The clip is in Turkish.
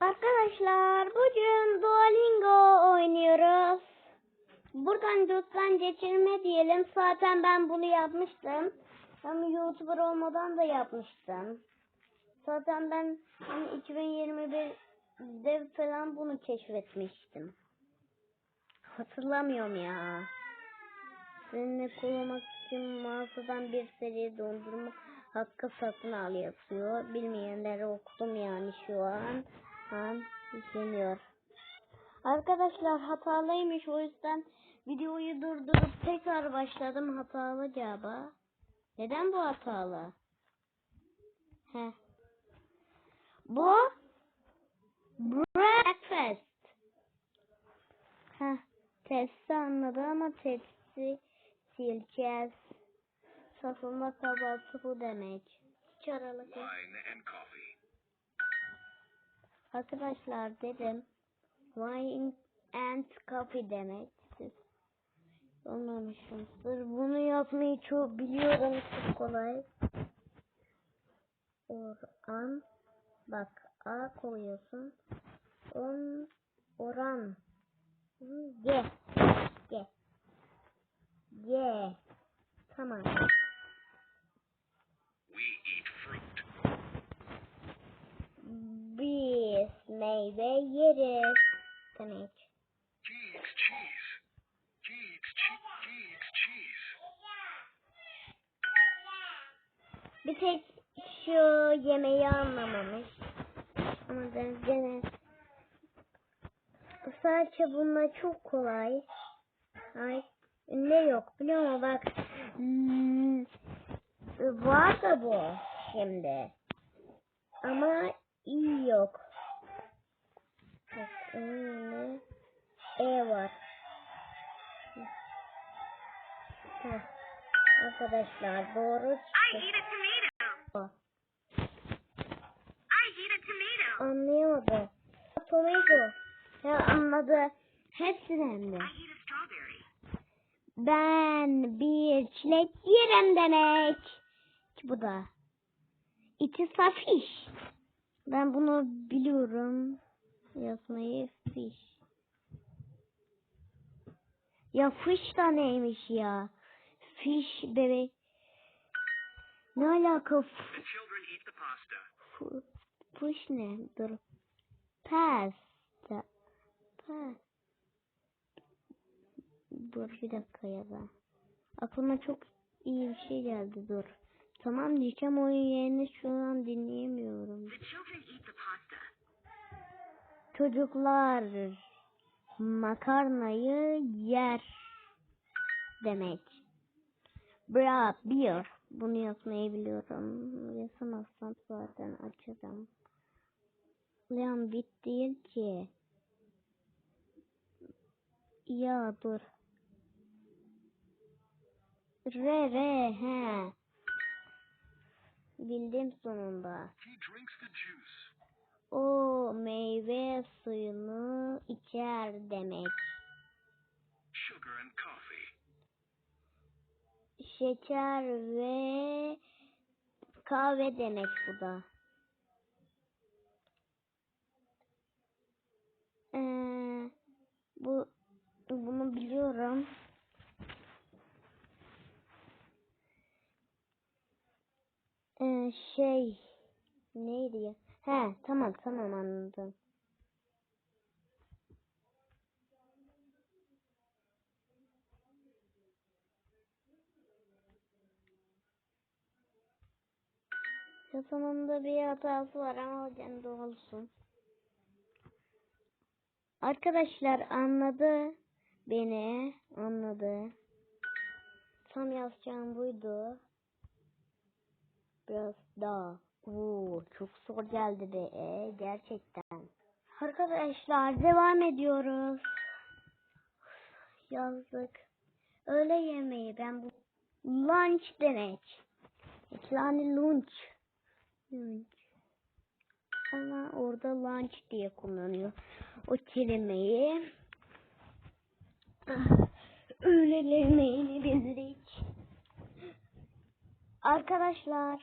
Arkadaşlar bugün Duolingo oynuyoruz. Buradan lütfen geçirme diyelim. Zaten ben bunu yapmıştım. Hem YouTuber olmadan da yapmıştım. Zaten ben hani 2021'de falan bunu keşfetmiştim. Hatırlamıyorum ya. Seninle kullanmak için mağazadan bir seri dondurma hakkı satın al yazıyor. Bilmeyenleri okudum yani şu an. Han izleniyor. Arkadaşlar hatalıymış o yüzden videoyu durdurup tekrar başladım hatalı cevaba. Neden bu hatalı? He. Bu breakfast. Heh, testi anladı ama tepsi sileceğiz. Satılma kahvaltı bu demek. Hiç aralık yok. wine and coffee. Arkadaşlar dedim. Wine and coffee demek. Siz anlamışsınızdır. Bunu yapmayı çok biliyorum. Çok kolay. Oran. Bak A koyuyorsun. On, oran. G. G. G. Tamam. We eat meyve yeriz. Demek. Cheese. G eats che- G eats cheese. Bir tek şu yemeği anlamamış. Ama ben gene sadece bunlar çok kolay. Ay ne yok biliyor musun bak hmm, var da bu şimdi. Ama iyi yok. E var. Heh. Arkadaşlar doğru I çıktı. tomato. Anlayamadı. Ya anladı. Hepsini hem de. Ben bir çilek yerim demek. Bu da. It is a fish. Ben bunu biliyorum. Yazmayı fish. Ya fish da neymiş ya? Fish bebek. Ne alaka? Pasta. Fish ne? Dur. Pasta. Pa. Dur bir dakika ya da. Aklıma çok iyi bir şey geldi dur. Tamam diyeceğim oyun yerini şu an dinleyemiyorum. The children eat the pasta. Çocuklar makarnayı yer demek. Bra bir. Bunu yazmayı biliyorum. Yazamazsam zaten açacağım. Lan bit değil ki. Ya dur. Re re he. Bildim sonunda. He drinks the juice. O meyve suyunu içer demek. Sugar and coffee. Şeker ve kahve demek bu da. Ee, bu bunu biliyorum. Ee, şey neydi ya? He tamam tamam anladım. Sonunda bir hatası var ama hocam da olsun. Arkadaşlar anladı beni anladı. Tam yazacağım buydu. Biraz daha. Oo, çok zor geldi be e, gerçekten. Arkadaşlar devam ediyoruz. Yazdık. Öğle yemeği ben bu lunch demek. Yani lunch. Lunch. Ama orada lunch diye kullanıyor o kelimeyi. Ah, Öğle yemeğini bildik. Arkadaşlar